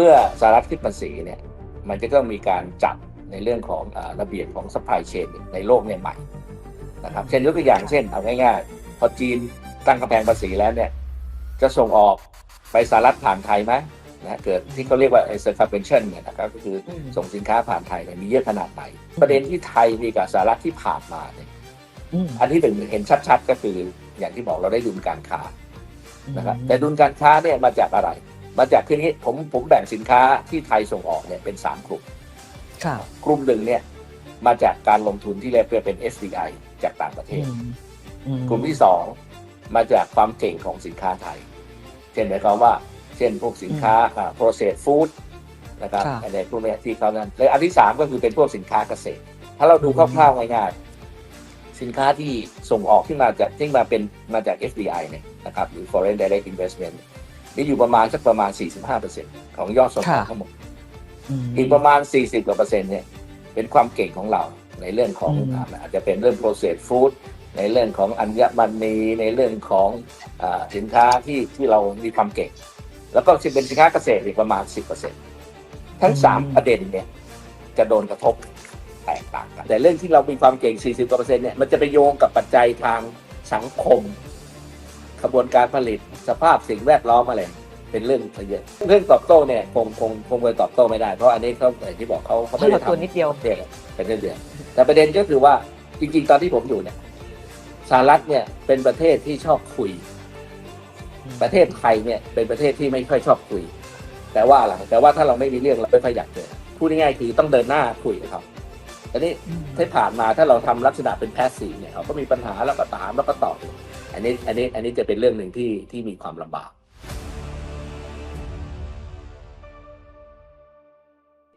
มื่อสหรัฐขึ้นภาษีเนี่ยมันจะต้องมีการจัดในเรื่องของอาระเบียบของ supply chain ในโลกเนี่ยใหม่นะครับเช่นยกตัวอย่างเช่นเอาง่ายๆ พอจีนตั้งกำแพงภาษีแล้วเนี่ยจะส่งออกไปสหรัฐผ่านไทยไหมนะเกิดที่เขาเรียกว่า circumvention เนี่ยนะครับก็คืออืมส่งสินค้าผ่านไทยเนี่ยมีเยอะขนาดไหน ประเด็นที่ไทยมีกับสหรัฐที่ผ่านมาเนี่ยอืมอันที่หนึ่งเห็นชัดๆ ก็คืออย่างที่บอกเราได้ดุลการค้านะครับแต่ดุลการค้าเนี่ยมาจากอะไร มาจากคือนี้ผมผมแบ่งสินค้าที่ไทยส่งออกเนี่ยเป็นสามกลุ่มค่ะกลุ่มหนึ่งเนี่ยมาจากการลงทุนที่เรียกว่าเป็น FDI จากต่างประเทอืศมอืมกลุ่มที่สองมาจากความเก่งของสินค้าไทย เช่นหมายความว่า เช่นพวกสินค้าอ่า processed food นะครับค่ะอะไรพวกเนี้ยที่เขานั้นและอันที่สามก็คือเป็นพวกสินค้าเกษตร ถ้าเราดูคร่าวๆง่ายๆสินค้าที่ส่งออกที่มาจากที่มาเป็นมาจาก FDI เนี่ยนะครับหรือ foreign direct investment นี่อยู่ประมาณสักประมาณ 45%ของยอดส่งออกค่ะทั้งหมดมอีกประมาณ 40กว่าเปอร์เซ็นต์เนี่ยเป็นความเก่งของเราในเรื่องของอืมอ่าอาจจะเป็นเรื่อง processed food ในเรื่องของอัญมณีในเรื่องของอาสินค้าที่ที่เรามีความเก่ง แล้วก็จะเป็นสินค้าเกษตรอีกประมาณ 10%ทั้ง 3 ประเด็นเนี่ยจะโดนกระทบแตกต่างกันแต่เรื่องที่เรามีความเก่ง 40กว่าเปอร์เซ็นต์เนี่ยมันจะไปโยงกับปัจจัยทางสังคม กระบวนการผลิตสภาพสิ่งแวดล้อมอะไรเป็นเรื่องเยอะเรื่องตอบโต้เนี่ยคงคงคงเลยตอบโต้ไม่ได้ เพราะอันนี้เขาอย่างที่บอกเขาเขาไม่เท่าได้กับตัวทำนิดเดียวประเทศเป็นเรื่องเดียวแต่ประเด็นก็คือว่าจริง ๆ ตอนที่ผมอยู่เนี่ยสหรัฐเนี่ยเป็นประเทศที่ชอบคุย ประเทศไทยเนี่ยเป็นประเทศที่ไม่ค่อยชอบคุย แต่ว่าอะไรแต่ว่าถ้าเราไม่มีเรื่องเราไม่ค่อยอยากเจอพูดง่ายๆคือต้องเดินหน้าคุยกับเขาอันนี้อืมที่ผ่านมาถ้าเราทำลักษณะเป็นแพสซีฟเนี่ยเขาก็มีปัญหาแล้วก็ถามแล้วก็ตอบ อันนี้อันนี้อันนี้จะเป็นเรื่องหนึ่งที่ที่มีความลำบาก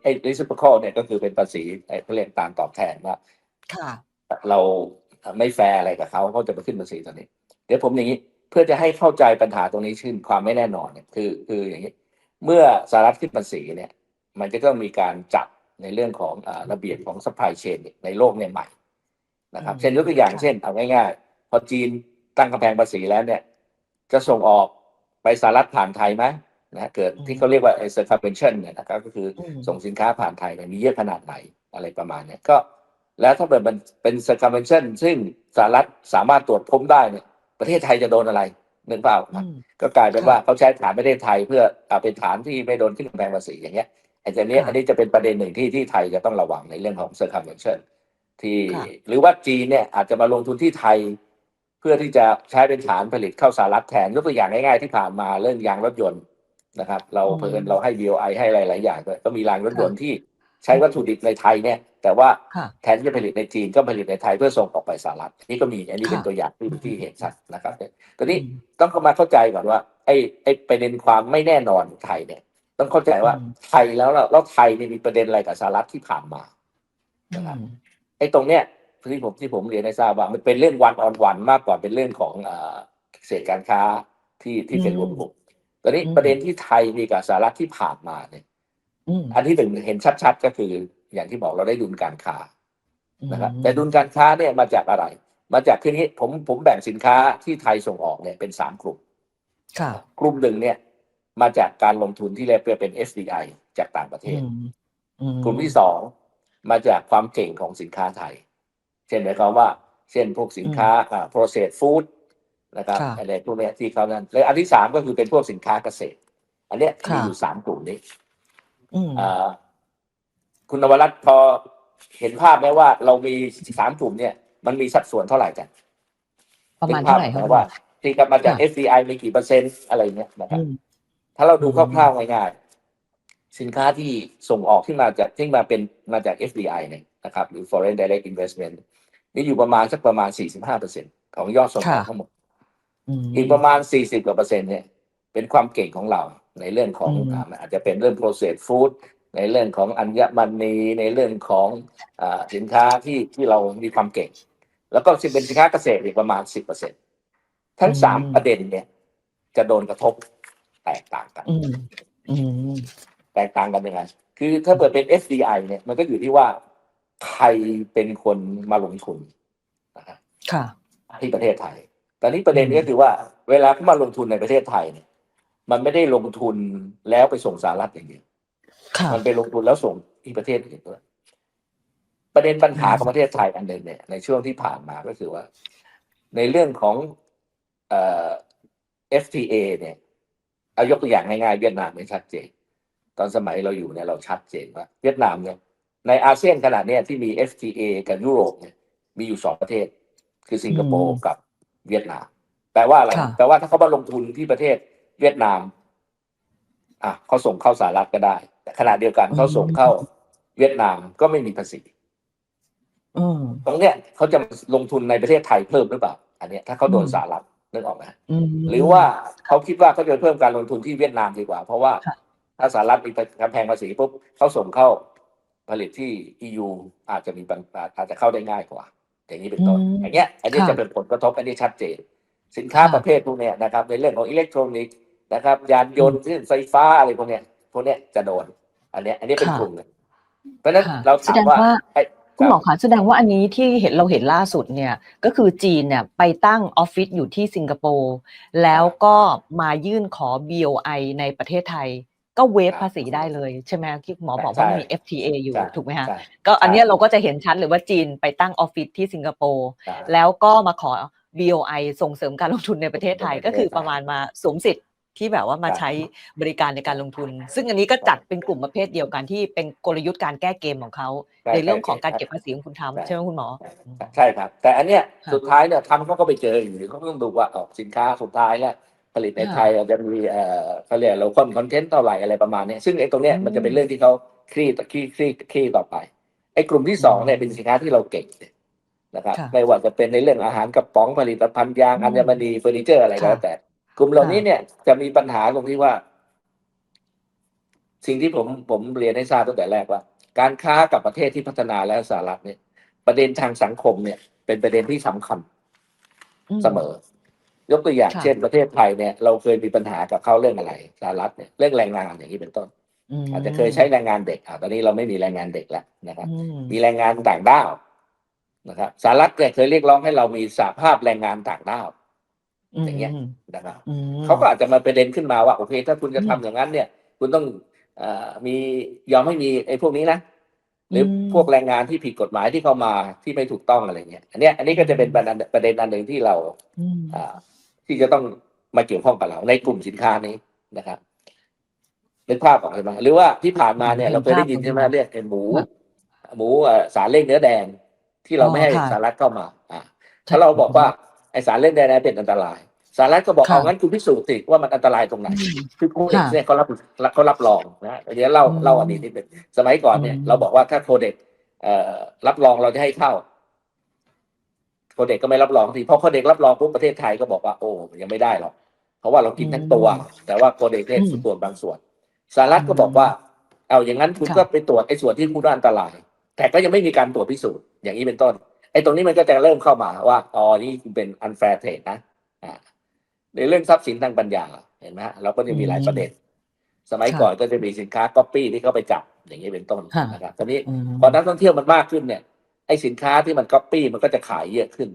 ไอ้ reciprocal เนี่ยก็คือเป็นภาษีไอ้เขาเรียกต่างตอบแทนว่าค่ะ เราไม่แฟร์อะไรกับเขาเขาจะมาขึ้นภาษีตอนนี้ เดี๋ยวผมอย่างนี้เพื่อจะให้เข้าใจปัญหาตรงนี้ขึ้นความไม่แน่นอนเนี่ยคือคืออย่างนี้ เมื่อสหรัฐขึ้นภาษีเนี่ย มันจะต้องมีการจัดในเรื่องของอาระเบียบของ supply chain ในโลกเนี่ยใหม่นะครับอืมเช่นยกตัวอย่างค่ะเช่นเอาง่ายๆ พอจีน ตั้งกำแพงภาษีแล้วเนี่ย จะส่งออกไปสหรัฐผ่านไทยไหมนะเกิดที่เขาเรียกว่า circumvention เนี่ยนะครับก็คืออืมส่งสินค้าผ่านไทยเนี่ยมีเยอะขนาดไหนอะไรประมาณเนี้ยก็ แล้วถ้าเกิดมันเป็น circumvention ซึ่งสหรัฐสามารถตรวจพบได้เนี่ยประเทศไทยจะโดนอะไรนึกเปล่าอืมก็กลายเป็นค่ะว่าเขาใช้ฐานประเทศไทยเพื่อเอาเป็นฐานที่ไม่โดนขึ้นกำแพงภาษีอย่างเงี้ยไอ้ตัวเนี้ยค่ะอันนี้จะเป็นประเด็นหนึ่งที่ที่ไทยจะต้องระวังในเรื่องของ circumvention ที่ค่ะหรือว่าจีนเนี่ยอาจจะมาลงทุนที่ไทยเพื่อที่จะใช้เป็นฐานผลิตเข้าสหรัฐแทนยกตัวอย่างง่ายๆที่ผ่านมาเรื่องยางรถยนต์นะครับ เราอืมเพิ่นเราให้ BOI ให้หลายๆอย่างด้วยก็มีรางรถยนต์ที่ใช้วัตถุดิบในไทยเนี่ย แต่ว่าค่ะแทนที่จะผลิตในจีนก็ผลิตในไทยเพื่อส่งออกไปสหรัฐนี่ก็มีอันนี้เป็นค่ะตัวอย่างที่ที่เห็นชัดนะครับตอนนี้อืมต้องเข้ามาเข้าใจก่อนว่า ไอ้ไอ้ประเด็นความไม่แน่นอนของไทยเนี่ย ต้องเข้าใจว่าอืมไทยแล้วเราแล้วไทยเนี่ยมีประเด็นอะไรกับสหรัฐที่ผ่านมานะครับอืมไอ้ตรงเนี้ย ที่ผมที่ผมเรียนให้ทราบว่ามันเป็นเรื่องวันออนวันมากกว่าเป็นเรื่องของเอ่อเกษตรการค้าที่ที่เป็นรวมกลุ่มตอนนี้อืมประเด็นที่ไทยมีกับสหรัฐที่ผ่านมาเนี่ยอืมอันที่หนึ่งเห็นชัดๆ ก็คืออย่างที่บอกเราได้ดุลการค้านะครับอืมแต่ดุลการค้าเนี่ยมาจากอะไร มาจากคือนี้ผมผมแบ่งสินค้าที่ไทยส่งออกเนี่ยเป็นสามกลุ่มค่ะกลุ่มหนึ่งเนี่ย มาจากการลงทุนที่เรียกว่าเป็น FDI จากต่างประเทอืศมอืมกลุ่มที่สองมาจากความเก่งของสินค้าไทย เช่นหมายความว่า เช่นพวกสินค้าอ่า processed food นะครับค่ะ อะไรพวกเนี้ยที่เขานั้นและอันที่สามก็คือเป็นพวกสินค้าเกษตร อันเนี้ยมีค่ะอยู่สามกลุ่มนี้ อืม อ่าคุณนวรัตน์พอเห็นภาพไหมว่าเรามีสามกลุ่มเนี่ย มันมีสัดส่วนเท่าไหร่กันประมาณห็นภเท่าไหร่พครับว่า ที่กลับมาจาก ค่ะ FDI มีกี่เปอร์เซ็นต์อะไรเงี้ยนะครับ อืม ถ้าเราดูอืมคร่าวๆง่ายๆ สินค้าที่ส่งออกที่มาจากที่มาเป็นมาจาก FDI เนี่ยนะครับหรือ foreign direct investment นี่อยู่ประมาณสักประมาณ 45%ของยอดส่งออกค่ะทั้งหมดอืมอีกประมาณ 40กว่าเปอร์เซ็นต์เนี่ยเป็นความเก่งของเราในเรื่องของอืมอ่าอาจจะเป็นเรื่อง processed food ในเรื่องของอัญมณีในเรื่องของอาสินค้าที่ที่เรามีความเก่ง แล้วก็จะเป็นสินค้าเกษตรอีกประมาณ 10%ทั้งสามประเด็นเนี่ยจะโดนกระทบแตกต่างกันอืมอืม แตกต่างกันยังไง คือถ้าเปิดเป็น FDI เนี่ยมันก็อยู่ที่ว่าใครเป็นคนมาลงทุนนะครับค่ะที่ประเทศไทย ตอนนี้ประเด็นก็คือว่า เวลาเขามาลงทุนในประเทศไทยเนี่ย มันไม่ได้ลงทุนแล้วไปส่งสหรัฐอย่างเดียวค่ะมันไปลงทุนแล้วส่งที่ประเทศอื่นด้วยประเด็นปัญหาของประเทศไทยอันหนึ่งเนี่ยในช่วงที่ผ่านมาก็คือว่า ในเรื่องของเอ่อ FTA เนี่ย เอายกตัวอย่างง่ายๆเวียดนามเนี่ยชัดเจน ตอนสมัยเราอยู่เนี่ยเราชัดเจนว่าเวียดนามเนี่ยในอาเซียนขนาดเนี้ยที่มี FTA กับยุโรปเนี่ยมีอยู่สองประเทศ คือสิงคโปร์กับเวียดนามแปลว่าอะไรค่ะแปลว่าถ้าเขามาลงทุนที่ประเทศเวียดนามอะเขาส่งเข้าสหรัฐก็ได้ แต่ขณะเดียวกันเขาส่งเข้าเวียดนามก็ไม่มีภาษีอืมตรงเนี้ยเขาจะลงทุนในประเทศไทยเพิ่มหรือเปล่า อันเนี้ยถ้าเขาโดนอืมสหรัฐนึกออกไหมอืมหรือว่าเขาคิดว่าเขาจะเพิ่มการลงทุนที่เวียดนามดีกว่า เพราะว่าค่ะ ถ้าสหรัฐมีกำแพงภาษีปุ๊บเขาส่งเข้าผลิตที่ EU อาจจะมีปัญอาจจะเข้าได้ง่ายกว่า อย่างนี้เป็นต้นอืมอย่างเงี้ยอันนี้ค่ะจะเป็นผลกระทบอันนี้ชัดเจน สินค้าค่ะประเภทพวกเนี้ยนะครับในเรื่องของอิเล็กทรอนิกส์นะครับ ยานยนต์เครื่องไฟฟ้าอะไรพวกเนี้ยพวกเนี้ยจะโดน อันเนี้ยอันนี้เป็นค่ะกลุ่มหนึ่งเพราะฉะนั้นค่ะเราแสถามดงว่าว่าไอ้คุณหมอคะแสดงว่าอันนี้ที่เห็นเราเห็นล่าสุดเนี่ยก็คือจีนเนี่ยไปตั้งออฟฟิศอยู่ที่สิงคโปร์แล้วก็มายื่นขอ BOI ในประเทศไทย ก็เวฟภาษีได้เลยใช่ไหมที่คุณหมอบอกว่าใช่มี FTA อยู่ใช่ถูกไหมคะใช่ก็อันเนี้ยใช่เราก็จะเห็นชัดเลยว่าจีนไปตั้งออฟฟิศที่สิงคโปร์ใช่แล้วก็มาขอ BOI ส่งเสริมการลงทุนในประเทศไทยในประเทศก็คือประมาณมาสวมสิทธิ์ที่แบบว่ามาครับใช้บริการในการลงทุน ซึ่งอันนี้ก็จัดเป็นกลุ่มประเภทเดียวกันที่เป็นกลยุทธ์การแก้เกมของเขาใช่ในเรื่องของใช่การใช่เก็บภาษีของคุณทำใช่ใช่ไหมคุณหมอ ใช่ครับ แต่อันเนี้ยค่ะสุดท้ายเนี่ยทำเขาก็ไปเจออยู่เขาก็ต้องดูว่าออกสินค้าสุดท้ายแล้ว ผลิตในค่ะไทยอาจจะมีเอ่อเขาเรียกเราคอนคอนเทนต์เท่าไหร่อะไรประมาณเนี้ยซึ่งไอ้ตรงเนี้ยอืมมันจะเป็นเรื่องที่เขาคลี่คลี่คลี่คลี่ต่อไปไอ้กลุ่มที่สองเนี่ยอืมเป็นสินค้าที่เราเก่งนะครับค่ะไม่ว่าจะเป็นในเรื่องอาหารกระป๋องผลิตภัณฑ์ยางอืมอัญมณีเฟอร์นิเจอร์อะไรก็แล้วค่ะแต่ กลุ่มเหล่าค่ะนี้เนี่ยจะมีปัญหาตรงที่ว่า สิ่งที่ผมผมเรียนให้ทราบตั้งแต่แรกว่า การค้ากับประเทศที่พัฒนาและสหรัฐเนี่ย ประเด็นทางสังคมเนี่ย เป็นประเด็นที่สำคัญอืม เสมอ ยกตัวอย่างค่ะ เช่นประเทศไทยเนี่ยเราเคยมีปัญหากับเขาเรื่องอะไรสหรัฐเนี่ยเรื่องแรงงานอย่างนี้เป็นต้น มอาจจะเคยใช้แรงงานเด็กอะตอนนี้เราไม่มีแรงงานเด็กแล้วนะครับ อืมมีแรงงานต่างด้าวนะครับสหรัฐเนี่ยเคยเรียกร้องให้เรามีสหภาพแรงงานต่างด้าว อย่างเงี้ย นะครับอืม เขาก็อาจจะมาประเด็นขึ้นมาว่าโอเค ถ้าคุณจะอืมทำอย่างนั้นเนี่ย คุณต้องเออมียอมให้มีไอ้พวกนี้นะหรืออม พวกแรงงานที่ผิดกฎหมายที่เข้ามาที่ไม่ถูกต้องอะไรเงี้ยอันเนี้ยอันนี้ก็จะเป็นประเด็นประเด็นอันหนึ่งที่เราอืม อ่า ที่จะต้องมาเกี่ยวข้องกับเรา ในกลุ่มสินค้านี้นะครับนึกภาพออกใช่ไหมหรือว่าที่ผ่านมาเนี่ยเห็นเราเคยได้ยินภาพใช่ไหมเลยเรียกไอ้หมูค่ะหมูเอ่อสารเล่งเนื้อแดงที่เราอ๋อไม่ให้ค่ะสหรัฐเข้ามา อ่าถ้าเราบอกว่าไอ้สารเล่งเนื้อแดงเป็นอันตรายสหรัฐก็บอกค่ะเอางั้นคุณพิสูจน์สิว่ามันอันตรายตรงไหนอืมคือโคเด็กค่ะเนี่ยเขารับเขารับรองนะเดี๋ยวเล่าอืมเล่าอันนี้นิดหนึ่งสมัยก่อนเนี่ยอืมเราบอกว่าถ้าโคเด็กเอ่อรับรองเราจะให้เข้า โคเด็กก็ไม่รับรองทีพอโคเด็กรับรองปุ๊บประเทศไทยก็บอกว่าโอ้ยังไม่ได้หรอกเพราะว่าเรากินทั้งตัว แต่ว่าโคเด็กเนี่ยอืมส่วนบางส่วนสหรัฐก็บอกว่า เอาอย่างนั้นคุณค่ะก็ไปตรวจไอ้ส่วนที่คุณว่าอันตราย แต่ก็ยังไม่มีการตรวจพิสูจน์อย่างนี้เป็นต้นไอ้ตรงนี้มันก็จะเริ่มเข้ามาว่าอ๋อนี่เป็น unfair trade นะอ่าในเรื่องทรัพย์สินทางปัญญาเห็นไหมฮะเราก็จะมีหลายประเด็นสมัยค่ะก่อนก็จะมีสินค้าก๊อปปี้ที่เขาไปจับอย่างนี้เป็นต้นค่ะนะครับตอนนี้อืมพอนักท่องเที่ยวมันมากขึ้นเนี่ย ไอ้สินค้าที่มันก๊อปปี้มันก็จะขายเยอะขึ้น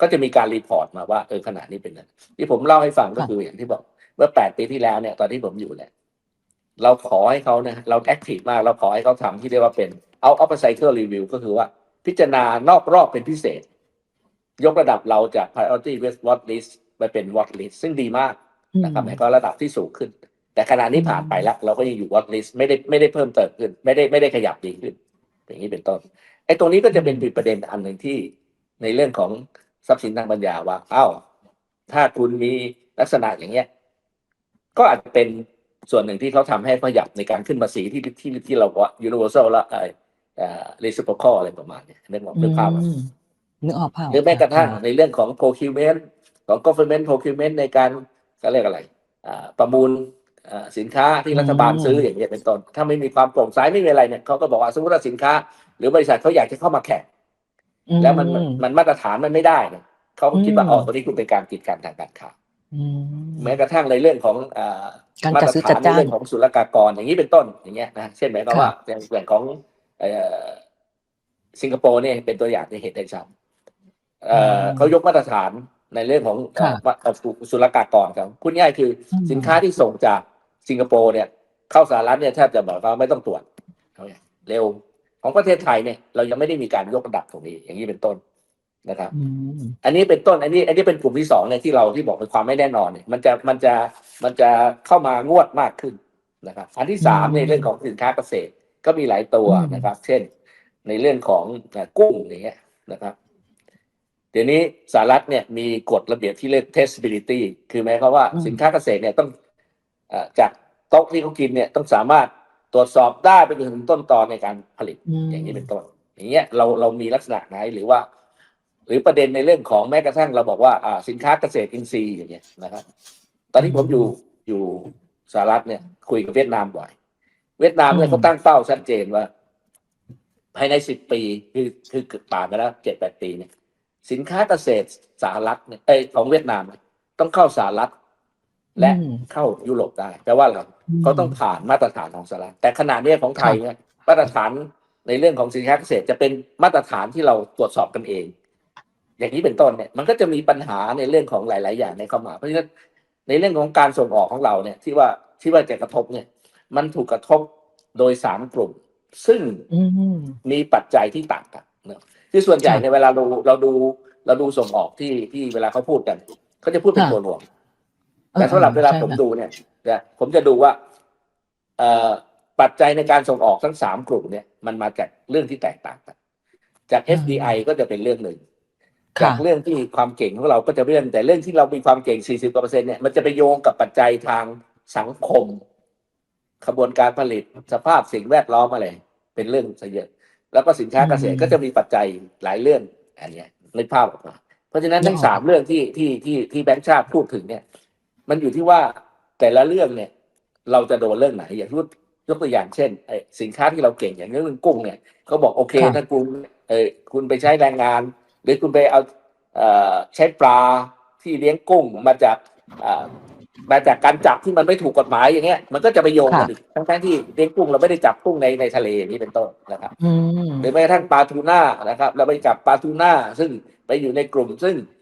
ก็จะมีการรีพอร์ตมาว่าเออขนาดนี้เป็นนั้นที่ผมเล่าให้ฟังก็ค่ะคืออย่างที่บอก เมื่อแปดปีที่แล้วเนี่ยตอนที่ผมอยู่เนี่ยเราขอให้เขาเนี่ยเราแอคทีฟมากเราขอให้เขาทำที่เรียกว่าเป็นเอาออฟไซเคิลรีวิวก็คือว่าพิจารณานอกรอบเป็นพิเศษ ยกระดับเราจาก priority with watch list ไปเป็น watch list ซึ่งดีมากนะครับให้เขาระดับที่สูงขึ้น แต่ขณะนี้ผ่านไปแล้ว เราก็ยังอยู่วอตลิสไม่ได้ไม่ได้เพิ่มเติมขึ้น ไม่ได้ไม่ได้ขยับดีขึ้น อย่างนี้เป็นต้น ไอ้ตรงนี้ก็จะเป็นประเด็นอันหนึ่งที่ในเรื่องของทรัพย์สินทางปัญญาว่าอ้าวถ้าคุณมีลักษณะอย่างเงี้ย ก็อาจจะเป็นส่วนหนึ่งที่เขาทำให้ขยับในการขึ้นภาษีที่ที่ที่เราว่า universal และเอ่อเอ่อ reciprocal อะไรประมาณเนี้ยนึกออกนึกภาพออกอืมนึกออกภาพหรือแม้กระทั่งค่ในเรื่องของ procurement ของ government procurement ในการเขาเรียกอะไรอ่าประมูลอ่าสินค้าที่รัฐบาลซื้ออย่างเงี้ยเป็นต้นถ้าไม่มีความโปร่งใสไม่มีอะไรเนี่ยเขาก็บอกว่าสมมติว่าสินค้าห รือบริษัทเขาอยากจะเข้ามาแข่งอืแล้วมันมันมันมาตรฐานมันไม่ได้เนี่ยเขาก็คิดว่าอืมอ๋อตัวนี้คุณเป็นการกีดกันทางการค้าอืมแม้กระทั่งในเรื่องของอ่าการมาจัดตรซื้อฐาจันดในจ้างเรื่องของศุลกากรอย่างนี้เป็นต้นอย่างเงี้ยนะเช่นหมายความค่ะว่าอย่างอย่างของเอ่อสิงคโปร์เนี่ยเป็นตัวอย่างที่เห็นได้ชัดเอ่อเขายกมาตรฐานในเรื่องของเอ่อค่ะว่าเอ่อศุลกากรครับคุณง่ายคืออมสินค้าที่ส่งจากสิงคโปร์เนี่ย เข้าสหรัฐเนี่ยแทบจะบอกว่าไม่ต้องตรวจเอาไงเร็ว ของประเทศไทยเนี่ยเรายังไม่ได้มีการยกระดับตรงนี้ อย่างนี้เป็นต้นนะครับอืมอันนี้เป็นต้น อันนี้ อันนี้เป็นกลุ่มที่สองเนี่ยที่เราที่บอกเป็นความไม่แน่นอนเนี่ยมันจะมันจะมันจะเข้ามางวดมากขึ้นนะครับ อันที่สามในเรื่องของสินค้าเกษตรก็มีหลายตัวนะครับ เช่น ในเรื่องของเอ่อกุ้งอย่างเงี้ยนะครับเดี๋ยวนี้สหรัฐเนี่ยมีกฎระเบียบที่เรียก testability คือหมายความว่าสินค้าเกษตรเนี่ยต้องเอ่อจากโต๊ะที่เขากินเนี่ยต้องสามารถ ตรวจสอบได้ไปจนถึงต้นตอนในการผลิตมอย่างนี้เป็นต้นอย่างเงี้ยเราเรามีลักษณะไหนหรือว่า หรือประเด็นในเรื่องของแม้กระทั่งเราบอกว่าอ่าสินค้าเกษตรอินทรีย์อย่างเงี้ยนะครับตอนที่ผมอยู่อยู่สหรัฐเนี่ย คุยกับเวียดนามบ่อย เวียดนามเนี่ยเขาตั้งเป้าชัดเจนว่า ภายในสิบปีคือคือเกือบป่านไปแล้วเจ็ดแปดปีเนี่ย สินค้าเกษตรสหรัฐเนี่ยเอยของเวียดนามเนี่ยต้องเข้าสหรัฐ และอืมเข้ายุโรปได้แปลว่าอะไรเขาต้องผ่านมาตรฐานของสหรัฐแต่ขณะเนี้ยของไทยเนี่ยมาตรฐานในเรื่องของสินค้าเกษตรจะเป็นมาตรฐานที่เราตรวจสอบกันเอง อย่างนี้เป็นต้นเนี่ยมันก็จะมีปัญหาในเรื่องของหลาย ๆ อย่างในเข้ามาเพราะฉะนั้นในเรื่องของการส่งออกของเราเนี่ยที่ว่าที่ว่าจะกระทบเนี่ย มันถูกกระทบโดยสามกลุ่ม ซึ่งอืมมีปัจจัยที่ต่างกันเนอะคือส่วนใหญ่ค่ะในเวลาเราเราดูเราดูส่งออกที่ที่เวลาเขาพูดกันเขาจะพูดเป็นค่ะตัวรวม แต่สำหรับเวลาใช่ผมค่ะดูเนี่ยนะผมจะดูว่าเอ่อปัจจัยในการส่งออกทั้งสามกลุ่มเนี่ยมันมาจากเรื่องที่แตกต่างกัน จาก FDI ก็จะเป็นเรื่องหนึ่งจาค่ะกเรื่องที่ความเก่งของเราก็จะเรื่องแต่เรื่องที่เรามีความเก่ง 40กว่าเปอร์เซ็นต์เนี่ยมันจะไปโยงกับปัจจัยทางสังคม ขบวนการผลิตสภาพสิ่งแวดล้อมอะไร เป็นเรื่องซะเยอะ แล้วก็สินค้าเกษตรอืมก็จะมีปัจจัยหลายเรื่องอันเนี้ยในภาพออกมาเพราะฉะนั้นทั้งนึกออกสามเรื่องที่ที่ที่ที่แบงค์ชาติพูดถึงเนี่ย มันอยู่ที่ว่าแต่ละเรื่องเนี่ย เราจะโดนเรื่องไหน อย่างยกยกตัวอย่างเช่นไอ้สินค้าที่เราเก่งอย่างเรื่องกุ้งเนี่ยเขาบอกโอเคค่ะถ้าคุณเออคุณไปใช้แรงงาน หรือคุณไปเอาเอ่อใช้ปลาที่เลี้ยงกุ้งมาจากเอ่อมาจากการจับที่มันไม่ถูกกฎหมายอย่างเงี้ยมันก็จะไปโยงกันอีกทั้งทั้งๆที่เลี้ยงกุ้งเราไม่ได้จับกุ้งในในทะเลอย่างนี้เป็นต้นนะครับอืมหรือแม้กระทั่งปลาทูน่านะครับ เราไปจับปลาทูน่าซึ่งไปอยู่ในกลุ่มซึ่งอ่า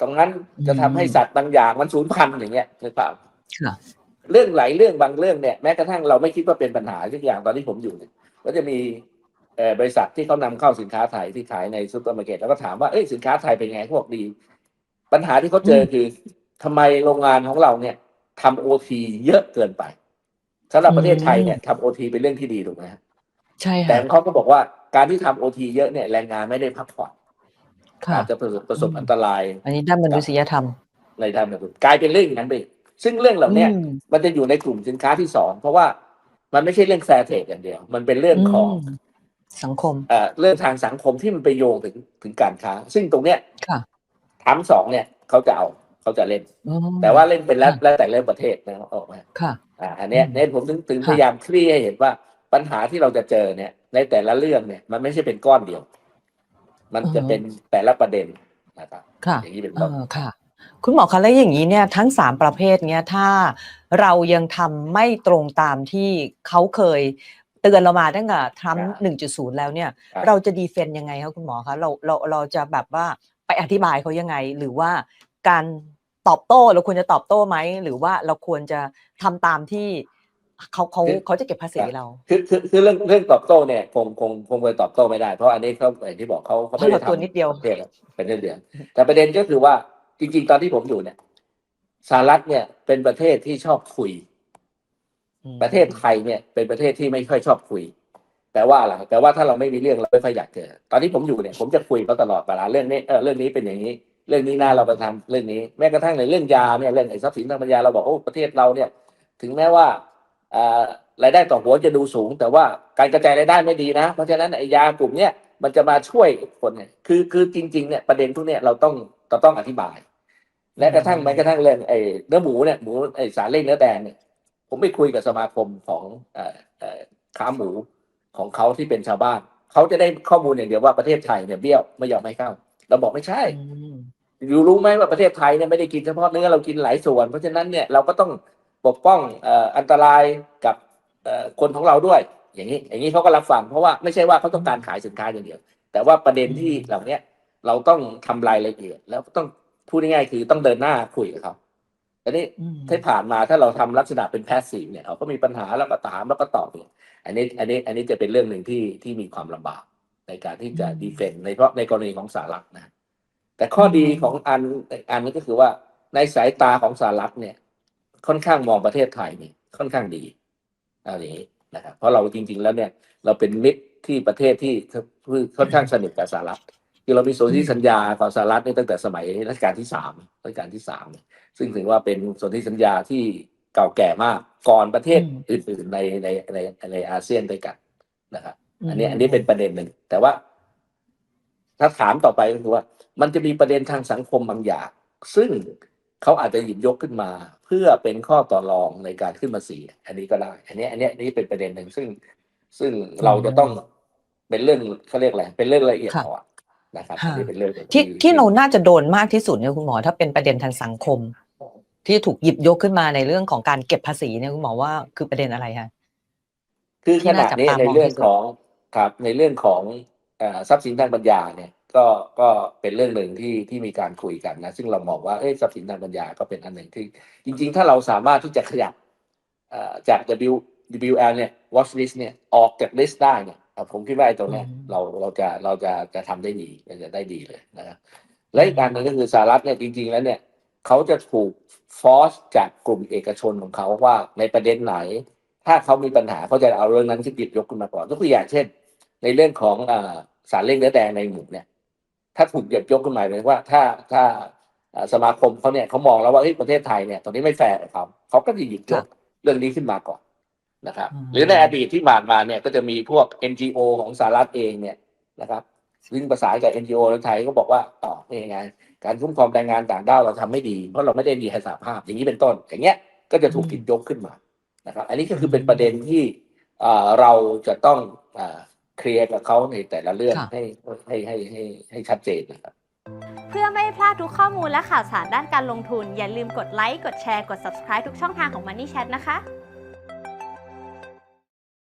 ตรงนั้นจะทำให้สัตว์บางอย่างมันสูญพันธุ์อย่างเงี้ยหรือเปล่าค่ะเรื่องหลายเรื่องบางเรื่องเนี่ยแม้กระทั่งเราไม่คิดว่าเป็นปัญหาทุกอย่างตอนที่ผมอยู่เนี่ยก็จะมีเอ่อบริษัทที่เขานำเข้าสินค้าไทยที่ขายในซูเปอร์มาร์เก็ตแล้วก็ถามว่าเอ้ยสินค้าไทยเป็นไงพวกดี ปัญหาที่เขาเจอคือทำไมโรงงานของเราเนี่ยทำโอทีเยอะเกินไปสำหรับประเทศไทยเนี่ยทำโอทีเป็นเรื่องที่ดีถูกไหมฮะใช่แต่ค่ะเขาก็บอกว่าการที่ทำโอทีเยอะเนี่ยแรงงานไม่ได้พักผ่อนค่ะ อาจจะประสบประสบอืมอันตราย อันนี้ด้านมนุษยธรรมในทางแบบกลายเป็นเรื่องอย่างนั้นไปอีกซึ่งเรื่องเหล่าเนี้ยอืมมันจะอยู่ในกลุ่มสินค้าที่สองเพราะว่ามันไม่ใช่เรื่องแฟร์เทรดอย่างเดียว มันเป็นเรื่องของมสังคมเอ่อเรื่องทางสังคมที่มันไปโยงถึงถึงการค้า ซึ่งตรงเนี้ยค่ะทั้งสองเนี่ยเขาจะเอาเขาจะเล่นอืมแต่ว่าเล่นเป็นแล้วค่ะแล้วแต่เรื่องประเทศนะออกมาค่ะอ่าอันเนี้ยอืมเนี่ยผมถึงถึงค่ะพยายามคลี่ให้เห็นว่าปัญหาที่เราจะเจอเนี่ย ในแต่ละเรื่องเนี่ย มันไม่ใช่เป็นก้อนเดียว มันจะเป็นแต่ละประเด็นนะครับค่ะอย่างนี้เป็นเอต้นอค่ะ คุณหมอคะแล้วอย่างนี้เนี่ยทั้งสามประเภทเนี้ยถ้าเรายังทำไม่ตรงตามที่เขาเคยเตือนเรามาตั้งแต่ทรัมป์ครับหนึ่งจุดศูนย์แล้วเนี่ยครับเราจะดีเฟนต์ยังไงคะคุณหมอคะเราเราเราจะแบบว่าไปอธิบายเขายังไง หรือว่าการตอบโต้เราควรจะตอบโต้ไหม หรือว่าเราควรจะทำตามที่ เขาเขาคือเขาจะเก็บภาษีเรา คือคือคือเรื่องเรื่องตอบโต้เนี่ยคงคงคงไปตอบโต้ไม่ได้ เพราะอันนี้เขาอย่างที่บอกเขาเขาไม่ได้เพราะเราตัวทำนิดเดียวประเทศแล้วเป็นเรื่องเดียวแต่ประเด็นก็คือว่าจริง ๆ ตอนที่ผมอยู่เนี่ยสหรัฐเนี่ยเป็นประเทศที่ชอบคุย ประเทศไทยเนี่ยเป็นประเทศที่ไม่ค่อยชอบคุยแต่ว่าอะไรแต่ว่าถ้าเราไม่มีเรื่องเราไม่ค่อยอยากเจอตอนที่ผมอยู่เนี่ยผมจะคุยเขาตลอดเวลาเรื่องนี้เออเรื่องนี้เป็นอย่างนี้ เรื่องนี้น่าเราไปทำเรื่องนี้ แม้กระทั่งในเรื่องยาเนี่ยเรื่องไอ้ทรัพย์สินทางปัญญาเราบอกโอ้ประเทศเราเนี่ย ถึงแม้ว่าอ่า รายได้ต่อหัวจะดูสูง แต่ว่าการกระจายรายได้ไม่ดีนะ เพราะฉะนั้นไอ้ยากลุ่มเนี้ยมันจะมาช่วยคนเนี่ยคือคือจริงๆเนี่ยประเด็นพวกเนี้ยเราต้องเราต้องอธิบาย และกระทั่งแม้กระทั่งเรื่องไอ้เนื้อหมูเนี่ยหมูไอ้สารเล่งเนื้อแดงเนี่ยผมไปคุยกับสมาคมของเอ่อเอ่อค้าหมูของเขาที่เป็นชาวบ้านเขาจะได้ข้อมูลอย่างเดียวว่าประเทศไทยเนี่ยเบี้ยวไม่ยอมให้เข้าเราบอกไม่ใช่อืมอยู่รู้ไหมว่าประเทศไทยเนี่ยไม่ได้กินเฉพาะเนื้อเรากินหลายส่วน เพราะฉะนั้นเนี่ยเราก็ต้อง ปกป้องเอ่ออันตรายกับเอ่อคนของเราด้วย อย่างนี้ อย่างนี้เขาก็รับฟังเพราะว่าไม่ใช่ว่าเขาต้องการขายสินค้าอย่างเดียว แต่ว่าประเด็นที่เหล่าเนี้ยเราต้องทำรายละเอียด แล้วต้องพูดง่ายๆคือต้องเดินหน้าคุยกับเขาอันนี้อืมที่ผ่านมาถ้าเราทำลักษณะเป็นแพสซีฟเนี่ยเขาก็มีปัญหาแล้วก็ถามแล้วก็ตอบเนี่ยอันนี้อันนี้อันนี้จะเป็นเรื่องหนึ่งที่ที่มีความลำบากในการที่จะอืมดีเฟนต์ในเพราะในกรณีของสหรัฐนะแต่ข้อดีของอันอันนี้ก็คือว่าในสายตาของสหรัฐเนี่ย ค่อนข้างมองประเทศไทยนี่ค่อนข้างดีอันนี้นะครับเพราะเราจริง ๆ แล้วเนี่ยเราเป็นมิตรที่ประเทศที่ค่อนข้างสนิทกับสหรัฐคือเรามีสนธิสัญญากับสหรัฐเนี่ยตั้งแต่สมัยรัชกาลที่สามรัชกาลที่สามเนี่ยซึ่งถือว่าเป็นสนธิสัญญาที่เก่าแก่มากก่อนประเทศอืมอื่น ๆในในในในอาเซียนด้วยกันนะครับอันนี้อันนี้เป็นประเด็นหนึ่งแต่ว่า ถ้าถามต่อไปก็คือว่า มันจะมีประเด็นทางสังคมบางอย่าง ซึ่ง เขาอาจจะหยิบยกขึ้นมา เพื่อเป็นข้อต่อรองในการขึ้นภาษีอันนี้ก็ได้ อันนี้ อันนี้อันนี้เป็นประเด็นหนึ่งซึ่ง ซึ่งเราจะต้องเป็นเรื่องเขาเรียกอะไรเป็นเรื่องละเอียดค่ะอ่อนนะครับค่ะอันนี้เป็นเรื่องที่ที่เราน่าจะโดนมากที่สุดเนี่ยคุณหมอถ้าเป็นประเด็นทางสังคม ที่ถูกหยิบยกขึ้นมาในเรื่องของการเก็บภาษีเนี่ยคุณหมอว่าคือประเด็นอะไรคะคือที่ขณะน่าจับนี้ตามในองเรื่องที่สุดของครับในเรื่องของเอ่อทรัพย์สินทางปัญญาเนี่ย ก็ก็เป็นเรื่องหนึ่งที่ที่มีการคุยกันนะ ซึ่งเรามองว่าเอ้ยทรัพย์สินทางปัญญาก็เป็นอันหนึ่งที่ จริง ๆ ถ้าเราสามารถที่จะขยับเอ่อจาก W WL เนี่ย watch list เนี่ยออกจาก list ได้เนี่ยเอ่อผมคิดว่าไอ้ตรงเนี้ยอืมเราเราเราจะเราจะจะทำได้ดีเราจะได้ดีเลยนะครับและอีกการหนึ่งก็คือสหรัฐเนี่ยจริง ๆ แล้วเนี่ยเขาจะถูกฟอสจากกลุ่มเอกชนของเขาว่าในประเด็นไหน ถ้าเขามีปัญหาเขาจะเอาเรื่องนั้นขึ้นหยิบยกขึ้นมาก่อนยกตัวอย่างเช่น ในเรื่องของอ่าสารเล่งเนื้อแดงในหมูเนี่ย ถ้าถูกหยิบยกขึ้นมาเลยว่าถ้าถ้าอ่าสมาคมเขาเนี่ยเขามองแล้วว่าเฮ้ยประเทศไทยเนี่ยตอนนี้ไม่แฟร์กับเขาเขาก็จะหยิบยกเรื่องนี้ขึ้นมาก่อนนะครับอืมหรือในอดีตที่ผ่านมาเนี่ยก็จะมีพวก NGO ของสหรัฐเองเนี่ยนะครับซึ่งประสานกับ NGO ในไทยก็บอกว่าต่อนี่ไงการคุ้มครองแรงงานต่างด้าวเราทำไม่ดีเพราะเราไม่ได้มีสหภาพ อย่างนี้เป็นต้น อย่างเงี้ยก็จะถูกหยิบยกขึ้นมานะครับ อันนี้ก็คือเป็นประเด็นที่อ่าเราจะต้องอ่า เคลียร์กับเขาในแต่ละเรื่องค่ะ ให้ให้ให้ให้ให้ชัดเจนนะครับ เพื่อไม่ให้พลาดทุกข้อมูลและข่าวสารด้านการลงทุน อย่าลืมกดไลค์ กดแชร์ กด subscribe ทุกช่องทางของ Money Chat นะคะ